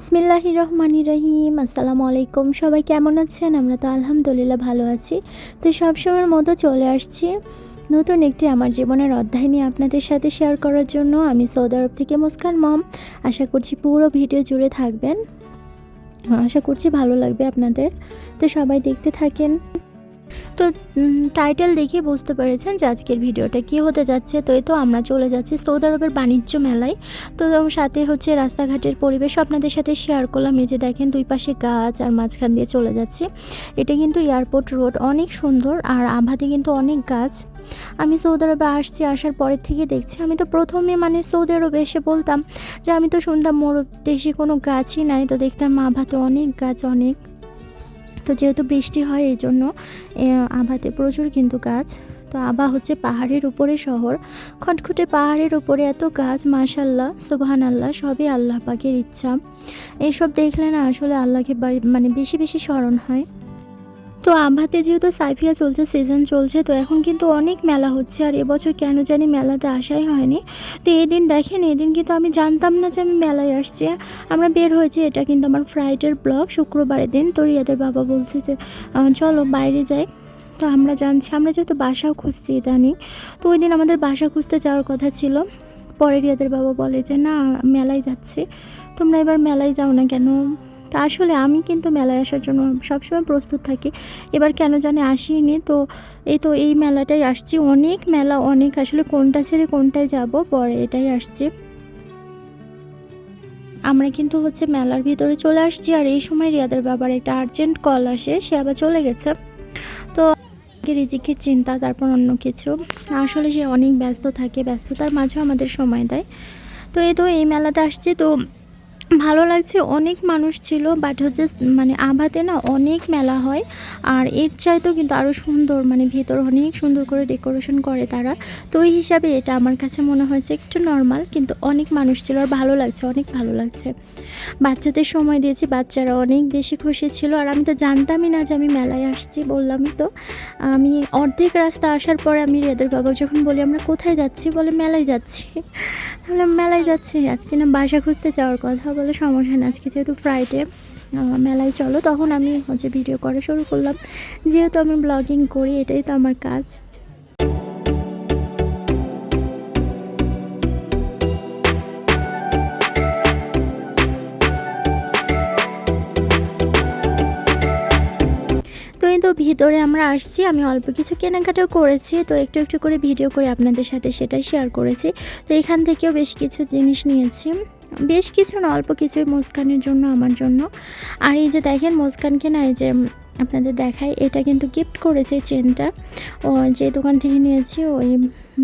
বিসমিল্লাহ রহমান রহিম আসসালামু আলাইকুম সবাই কেমন আছেন? আমরা তো আলহামদুলিল্লাহ ভালো আছি। তো সবসময়ের মতো চলে আসছি নতুন একটি আমার জীবনের অধ্যায় নিয়ে আপনাদের সাথে শেয়ার করার জন্য। আমি সৌদি আরব থেকে মুস্কান মম আশা করছি পুরো ভিডিও জুড়ে থাকবেন। আশা করছি ভালো লাগবে আপনাদের। তো সবাই দেখতে থাকেন। তো টাইটেল দেখে বুঝতে পেরেছেন যে আজকের ভিডিওটা কী হতে যাচ্ছে। তো এই তো আমরা চলে যাচ্ছি সৌদি আরবের বাণিজ্য মেলায়। তো সাথে হচ্ছে রাস্তাঘাটের পরিবেশ আপনাদের সাথে শেয়ার করলাম। এই যে দেখেন দুই পাশে গাছ আর মাঝখান দিয়ে চলে যাচ্ছি। এটা কিন্তু এয়ারপোর্ট রোড অনেক সুন্দর আর আভাতে কিন্তু অনেক গাছ। আমি সৌদি আরবে আসছি, আসার পরের থেকে দেখছি। আমি তো প্রথমে মানে সৌদি আরবে এসে বলতাম যে আমি তো শুনতাম মোর দেশে কোনো গাছই নাই। তো দেখতাম মা আভাতে অনেক গাছ, অনেক তো যেহেতু বৃষ্টি হয়, এই জন্য আভাতে প্রচুর কিন্তু গাছ। তো আবা হচ্ছে পাহাড়ের উপরে শহর। খটখুটে পাহাড়ের উপরে এত গাছ মাশাল্লাহ সুবহান আল্লাহ সবই আল্লাহ পাকের ইচ্ছা। এইসব দেখলে না আসলে আল্লাহকে মানে বেশি বেশি স্মরণ হয়। তো আম্বাতে যেহেতু সাইফিয়া চলছে সিজন চলছে, তো এখন কিন্তু অনেক মেলা হচ্ছে আর এবছর কেন জানি মেলাতে আসাই হয়নি। তো এই দিন দেখেন এই দিন কিন্তু আমি জানতাম না যে আমি মেলায় আসছি। আমরা বের হয়েছি, এটা কিন্তু আমার ফ্রাইডের ব্লগ শুক্রবারের দিন। তো রিয়াদের বাবা বলছে যে চলো বাইরে যাই। তো আমরা জানছি, আমরা যেহেতু বাসাও খুঁজছি ইদানিং, তো ওই দিন আমাদের বাসা খুঁজতে যাওয়ার কথা ছিল। পরে রিয়াদের বাবা বলে যে, না, মেলায় যাচ্ছে। তোমরা এবার মেলায় যাও না কেন? তা আসলে আমি কিন্তু মেলায় আসার জন্য সবসময় প্রস্তুত থাকি। এবার কেন জানি আসিনি, তো এই তো এই মেলাটাই আসছি। অনেক মেলা, অনেক আসলে কোনটা ছেড়ে কোনটায় যাব, পরে এটাই আসছি। আমরা কিন্তু হচ্ছে মেলার ভিতরে চলে আসছি, আর এই সময় রিয়াদের বাবার একটা আর্জেন্ট কল আসে, সে আবার চলে গেছে। তো রিজিকের চিন্তা, তারপর অন্য কিছু। আসলে সে অনেক ব্যস্ত থাকে, ব্যস্ততার মাঝেও আমাদের সময় দেয়। তো এই তো এই মেলাতে আসছি, তো ভালো লাগছে অনেক মানুষ ছিল বাট হচ্ছে মানে আভাতে না অনেক মেলা হয়। আর এর চাইতেও কিন্তু আরও সুন্দর মানে ভেতর অনেক সুন্দর করে ডেকোরেশন করে তারা। তো ওই হিসাবে এটা আমার কাছে মনে হয়েছে একটু নর্মাল কিন্তু অনেক মানুষ ছিল আর ভালো লাগছে অনেক ভালো লাগছে। বাচ্চাদের সময় দিয়েছি বাচ্চারা অনেক বেশি খুশি ছিল। আর আমি তো জানতামই না যে আমি মেলায় আসছি বললামই তো। আমি অর্ধেক রাস্তা আসার পরে আমি রেদের বাবা যখন বলি আমরা কোথায় যাচ্ছি? বলে মেলায় যাচ্ছি। তাহলে মেলায় যাচ্ছি আজকে না বাসা খুঁজতে যাওয়ার কথা। বলে সমস্যা না আজকে যেহেতু ফ্রাইডে মেলায় চলো, তখন আমি হচ্ছে ভিডিও করা শুরু করলাম। যেহেতু আমি ব্লগিং করি, এটাই তো আমার কাজ। তো ভিতরে আমরা আসছি, আমি অল্প কিছু কেনাকাটাও করেছি, তো একটু একটু করে ভিডিও করে আপনাদের সাথে সেটাই শেয়ার করেছি। তো এখান থেকেও বেশ কিছু জিনিস নিয়েছি। বেশ কিছু না, অল্প কিছুই মুস্কানের জন্য আমার জন্য। আর এই যে দেখেন মুস্কানকে না, এই যে আপনাদের দেখাই, এটা কিন্তু গিফট করেছে চেনটা ও যে দোকান থেকে নিয়েছি, ওই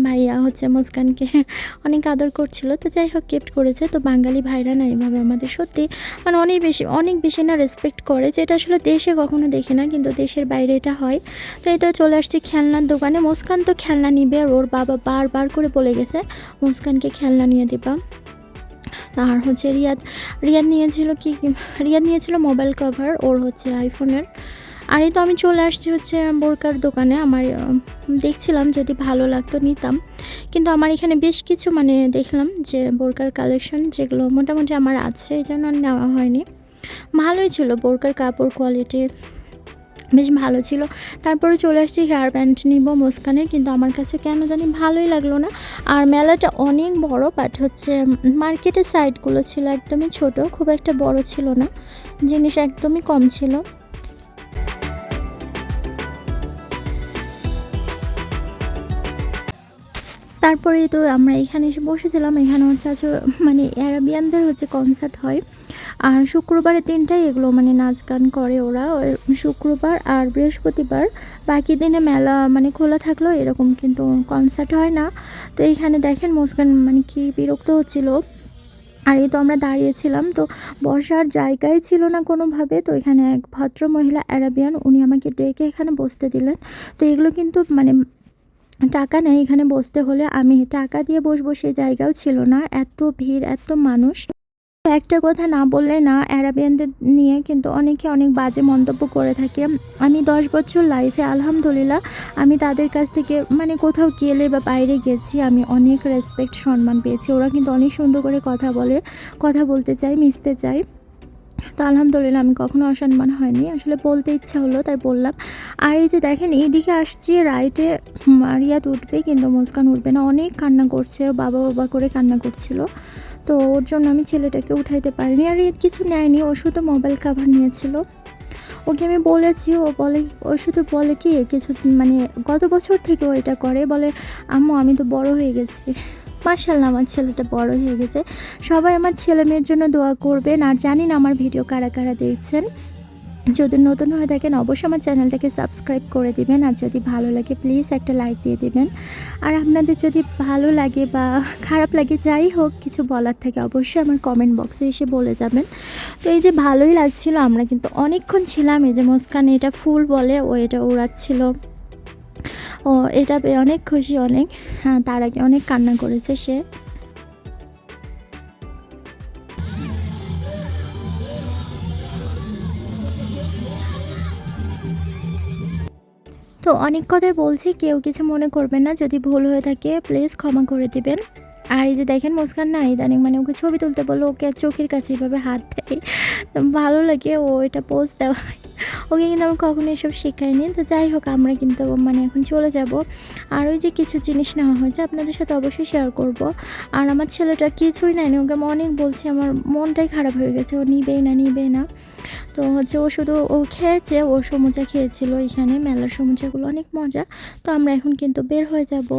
ভাইয়া হচ্ছে মুস্কানকে অনেক আদর করছিল। তো যাই হোক গিফট করেছে। তো বাঙালি ভাইরা না এভাবে আমাদের সত্যি মানে অনেক বেশি অনেক বেশি না রেসপেক্ট করে, যেটা আসলে দেশে কখনো দেখি না, কিন্তু দেশের বাইরে এটা হয়। তো এটা চলে আসছি খেলনার দোকানে। মুস্কান তো খেলনা নিবে আর ওর বাবা বারবার করে বলে গেছে, মুস্কানকে খেলনা নিয়ে দিবা। আর হচ্ছে রিয়াদ রিয়াদ নিয়েছিল কি রিয়াদ নিয়েছিল মোবাইল কভার, ওর হচ্ছে আইফোনের। আর এই তো আমি চলে আসছি হচ্ছে বোরকার দোকানে। আমার দেখছিলাম যদি ভালো লাগতো নিতাম। কিন্তু আমার এখানে বেশ কিছু মানে দেখলাম যে বোরকার কালেকশন যেগুলো মোটামুটি আমার আছে, এই জন্য নেওয়া হয়নি। ভালোই ছিল বোরকার কাপড় কোয়ালিটি। বেশ ভালো ছিল। তারপরে চলে আসছি হেয়ার ব্যান্ড নিব মুস্কানের, কিন্তু আমার কাছে কেন জানি ভালোই লাগল না। আর মেলাটা অনেক বড় বাট হচ্ছে মার্কেটের সাইডগুলো ছিল একদমই ছোট, খুব একটা বড় ছিল না। জিনিস একদমই কম ছিল। তারপরে তো আমরা এখানে এসে বসেছিলাম, এখানে হচ্ছে আছে মানে অ্যারাবিয়ানদের হচ্ছে কনসার্ট হয়। আর শুক্রবারের দিনটাই এগুলো মানে নাচ গান করে ওরা। শুক্রবার আর বৃহস্পতিবার বাকি দিনে মেলা মানে খোলা থাকলেও এরকম কিন্তু কনসার্ট হয় না। তো এইখানে দেখেন মুস্কান মানে কি বিরক্ত হচ্ছিল। আর এই তো আমরা দাঁড়িয়েছিলাম, তো বসার জায়গাই ছিল না কোনোভাবে। তো এখানে এক ভদ্র মহিলা অ্যারাবিয়ান উনি আমাকে ডেকে এখানে বসতে দিলেন। তো এগুলো কিন্তু মানে টাকা নেয় এখানে বসতে হলে। আমি টাকা দিয়ে বসবো সেই জায়গাও ছিল না। এত ভিড়, এত মানুষ। একটা কথা না বললে না অ্যারাবিয়ানদের নিয়ে কিন্তু অনেকে অনেক বাজে মন্তব্য করে থাকে। আমি দশ বছর লাইফে আলহামদুলিল্লাহ, আমি তাদের কাছ থেকে মানে কোথাও গেলে বা বাইরে গেছি, আমি অনেক রেসপেক্ট সম্মান পেয়েছি। ওরা কিন্তু অনেক সুন্দর করে কথা বলে, কথা বলতে চাই মিশতে চাই তো আলহামদুলিল্লাহ, আমি কখনো অসম্মান হয়নি। আসলে বলতে ইচ্ছা হলো, তাই বললাম। আর এই যে দেখেন, এইদিকে আসছি রাইটে মারিয়াত উঠবে, কিন্তু মুস্কান উঠবে না। অনেক কান্না করছে বাবা বাবা করে কান্না করছিল। তো ওর জন্য আমি ছেলেটাকে উঠাইতে পারিনি আর ঈদ কিছু নেয়নি, ও শুধু মোবাইল কাভার নিয়েছিল। ওকে আমি বলেছি, ও বলে, ও শুধু বলে কি, কিছু মানে গত বছর থেকে ও এটা করে, বলে, আম্মু, আমি তো বড় হয়ে গেছি। মার্শাল্লাহ আমার ছেলেটা বড় হয়ে গেছে। সবাই আমার ছেলে মেয়ের জন্য দোয়া করবেন, আর জানি না আমার ভিডিও কারা কারা দেখছেন। যদি নতুন হয়ে থাকেন, অবশ্যই আমার চ্যানেলটাকে সাবস্ক্রাইব করে দিবেন। আর যদি ভালো লাগে প্লিজ একটা লাইক দিয়ে দিবেন। আর আপনাদের যদি ভালো লাগে বা খারাপ লাগে, যাই হোক, কিছু বলার থাকে, অবশ্যই আমার কমেন্ট বক্সে এসে বলে যাবেন। তো এই যে ভালোই লাগছিল, আমরা কিন্তু অনেকক্ষণ ছিলাম। এই যে মুস্কান, এটা ফুল বলে, ও এটা উড়াচ্ছিল ও, এটা অনেক খুশি, অনেক। হ্যাঁ তার আগে অনেক কান্না করেছে সে। তো অনেক কথাই বলছি, কেউ কিছু মনে করবেন না, যদি ভুল হয়ে থাকে প্লিজ ক্ষমা করে দিবেন। আর এই যে দেখেন মুস্কান না, ইদানিং মানে ওকে ছবি তুলতে বলল, ওকে চোখের কাছে এভাবে হাত দেয়। ভালো লাগে ও এটা পোস্ট দেওয়া ওকে কিন্তু আমি কখনো এসব শেখাইনি। তো যাই হোক, আমরা কিন্তু মানে এখন চলে যাব। আর ওই যে কিছু জিনিস নেওয়া হয়েছে, আপনাদের সাথে অবশ্যই শেয়ার করব। আর আমার ছেলেটা কিছুই নেয়নি, ওকে আমি অনেক বলছি, আমার মনটাই খারাপ হয়ে গেছে, ও নিবেই না নিবেই না। তো হচ্ছে ও শুধু ও খেয়েছে, ও সমুচা খেয়েছিল এখানে, মেলার সমুচাগুলো অনেক মজা। তো আমরা এখন কিন্তু বের হয়ে যাব।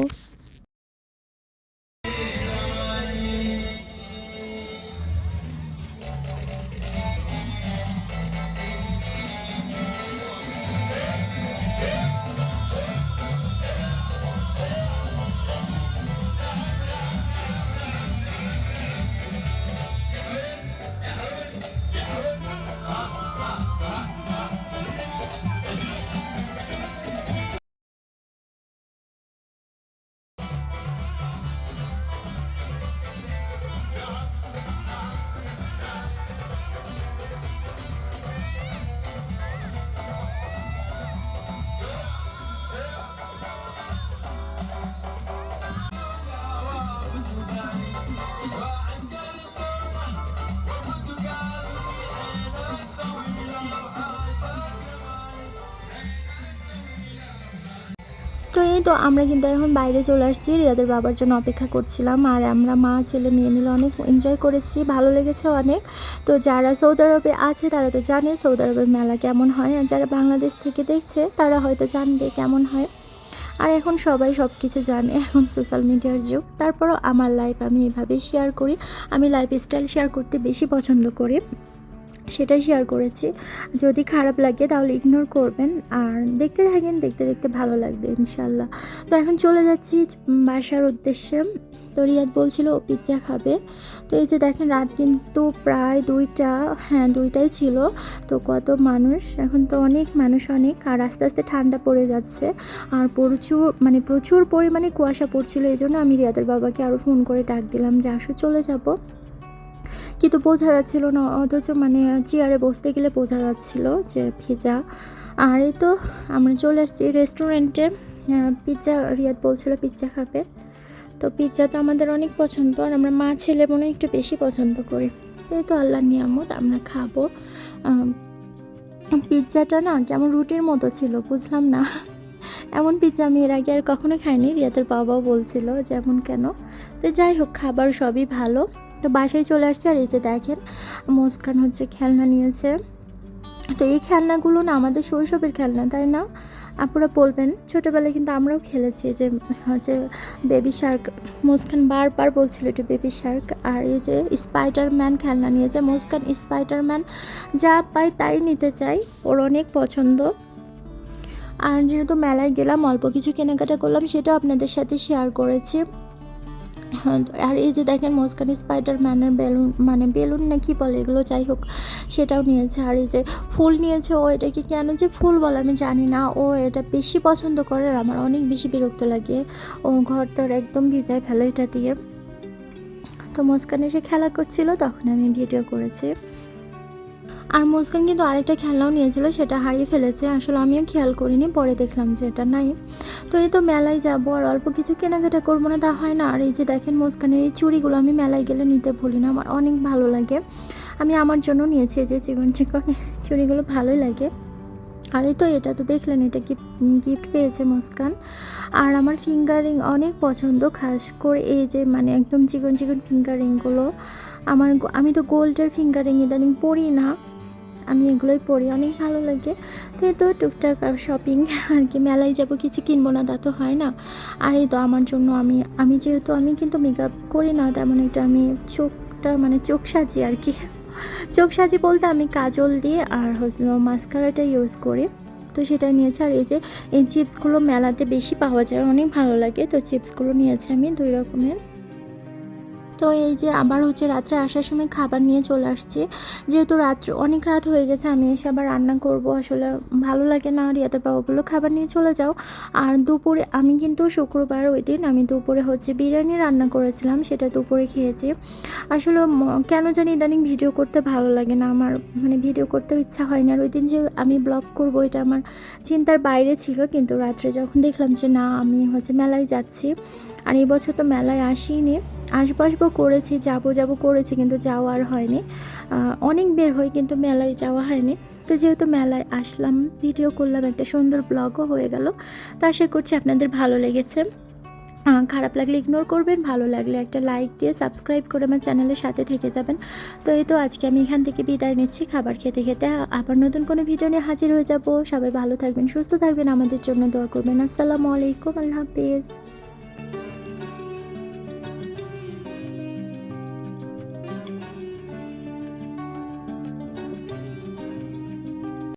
এই তো আমরা কিন্তু এখন বাইরে চলে আসছি। রিয়াদের বাবার জন্য অপেক্ষা করছিলাম আর আমরা মা, ছেলে মেয়ে মিলে অনেক এনজয় করেছি। ভালো লেগেছে অনেক। তো যারা সৌদি আরবে আছে তারা তো জানে সৌদি আরবের মেলা কেমন হয়। আর যারা বাংলাদেশ থেকে দেখছে তারা হয়তো জানবে কেমন হয়। আর এখন সবাই সব কিছু জানে এখন সোশ্যাল মিডিয়ার যুগ। তারপরও আমার লাইফ আমি এভাবেই শেয়ার করি। আমি লাইফ স্টাইল শেয়ার করতে বেশি পছন্দ করি। সেটাই শেয়ার করেছি। যদি খারাপ লাগে তাহলে ইগনোর করবেন। আর দেখতে থাকেন, দেখতে দেখতে ভালো লাগবে ইনশাল্লাহ তো এখন চলে যাচ্ছি বাসার উদ্দেশ্যে। তো রিয়াদ বলছিল ও পিৎজা খাবে। তো এই যে দেখেন, রাত কিন্তু প্রায় দুইটা হ্যাঁ দুইটাই ছিল। তো কত মানুষ, এখন তো অনেক মানুষ, অনেক। আর আস্তে আস্তে ঠান্ডা পড়ে যাচ্ছে। আর প্রচুর মানে প্রচুর পরিমাণে কুয়াশা পড়ছিল। এই জন্য আমি রিয়াদের বাবাকে আরও ফোন করে ডাক দিলাম যে, আসো চলে যাব। কিন্তু বোঝা যাচ্ছিল না, অথচ মানে চেয়ারে বসতে গেলে বোঝা যাচ্ছিল যে ভেজা। আর এই তো আমরা চলে আসছি রেস্টুরেন্টে পিৎজা রিয়াদ বলছিল পিৎজা খাবে। তো পিৎজা তো আমাদের অনেক পছন্দ আর আমরা মা ছেলে মনে একটু বেশি পছন্দ করি। এই তো আল্লাহ নিয়ামত, আমরা খাব। পিৎজাটা না কেমন রুটির মতো ছিল, বুঝলাম না। এমন পিৎজা আমি এর আগে আর কখনো খাইনি, রিয়াদের বাবাও বলছিল যেমন কেন। তো যাই হোক, খাবার সবই ভালো। তো বাসায় চলে আসছে আর এই যে দেখেন, মুস্কান হচ্ছে খেলনা নিয়েছে। তো এই খেলনাগুলো না আমাদের শৈশবের খেলনা, তাই না? আপনারা বলবেন, ছোটোবেলায় কিন্তু আমরাও খেলেছি যে হচ্ছে বেবি শার্ক মুস্কান বারবার বলছিল একটু বেবি শার্ক আর এই যে স্পাইডারম্যান খেলনা নিয়েছে, মুস্কান স্পাইডারম্যান যা পাই তাই নিতে চাই ওর অনেক পছন্দ। আর যেহেতু মেলায় গেলাম, অল্প কিছু কেনাকাটা করলাম, সেটাও আপনাদের সাথে শেয়ার করেছি। আর এই যে দেখেন মুস্কান স্পাইডারম্যানের বেলুন মানে বেলুন না কি বলে এগুলো যাই হোক, সেটাও নিয়েছে। আর এই যে ফুল নিয়েছে, ও এটাকে কেন যে ফুল বলে আমি জানি না। ও এটা বেশি পছন্দ করে আর আমার অনেক বেশি বিরক্ত লাগে। ও ঘরটার একদম ভিজায় ফেলে এটা দিয়ে। তো মুস্কান সে খেলা করছিল, তখন আমি ভিডিও করেছি। আর মুস্কান কিন্তু আরেকটা খেলনাও নিয়েছিল, সেটা হারিয়ে ফেলেছে। আসলে আমিও খেয়াল করিনি, পরে দেখলাম যে এটা নাই। তো এই তো মেলায় যাব, আর অল্প কিছু কেনাকাটা করব না, তা হয় না। আর এই যে দেখেন মুস্কানের এই চুড়িগুলো, আমি মেলায় গেলে নিতে ভুলি না, আমার অনেক ভালো লাগে। আমি আমার জন্য নিয়েছি যে চিকন চিকন চুড়িগুলো, ভালোই লাগে। আর এই তো এটা তো দেখলেন, এটা গিফট পেয়েছে মুস্কান। আর আমার ফিঙ্গারিং অনেক পছন্দ, খাস করে এই যে মানে একদম চিকন চিকন ফিঙ্গারিংগুলো আমার আমি তো গোল্ডের ফিঙ্গারিং ইদানিং পরি না। আমি এগুলোই পরি অনেক ভালো লাগে। তো এই তো টুকটাক শপিং আর কি, মেলায় যাব কিছু কিনবো না, তা তো হয় না। আর এই তো আমার জন্য আমি আমি যেহেতু, আমি কিন্তু মেকআপ করি না তেমন একটা আমি চোখটা মানে চোখ সাজি আর কি। চোখ সাজি বলতে আমি কাজল দিয়ে আর হলো মাস্কারাটা ইউজ করি। তো সেটা নিয়েছে, আর এই যে, এই চিপসগুলো মেলাতে বেশি পাওয়া যায়, অনেক ভালো লাগে। তো চিপসগুলো নিয়েছি আমি দুই রকমের। তো এই যে আবার হচ্ছে রাত্রে আসার সময় খাবার নিয়ে চলে আসছি। যেহেতু রাত্রে অনেক রাত হয়ে গেছে, আমি এসে আবার রান্না করব। আসলে ভালো লাগে না রিয়াতে বাবাগুলো খাবার নিয়ে চলে যাও। আর দুপুরে আমি কিন্তু শুক্রবার ওই দিন আমি দুপুরে হচ্ছে বিরিয়ানি রান্না করেছিলাম, সেটা দুপুরে খেয়েছি। আসলে কেন জানি ইদানিং ভিডিও করতে ভালো লাগে না, আমার মানে ভিডিও করতে ইচ্ছা হয় না আর ওই দিন যে আমি ব্লগ করব, এটা আমার চিন্তার বাইরে ছিল, কিন্তু রাত্রে যখন দেখলাম যে না, আমি হচ্ছে মেলায় যাচ্ছি। আর এই বছর তো মেলায় আসিনি আসব আসব করেছি, যাব যাব করেছি কিন্তু যাওয়া আর হয়নি। অনেক বের হই কিন্তু মেলায় যাওয়া হয়নি। তো যেহেতু মেলায় আসলাম ভিডিও করলাম, একটা সুন্দর ব্লগও হয়ে গেল। তো আশা করছি আপনাদের ভালো লেগেছে। খারাপ লাগলে ইগনোর করবেন, ভালো লাগলে একটা লাইক দিয়ে সাবস্ক্রাইব করে আমার চ্যানেলের সাথে থেকে যাবেন। তো এই তো আজকে আমি এখান থেকে বিদায় নিচ্ছি। খাবার খেতে খেতে আবার নতুন কোনো ভিডিও নিয়ে হাজির হয়ে যাব। সবাই ভালো থাকবেন, সুস্থ থাকবেন। আমাদের জন্য দোয়া করবেন। আসসালামু আলাইকুম, আল্লাহ হাফিজ।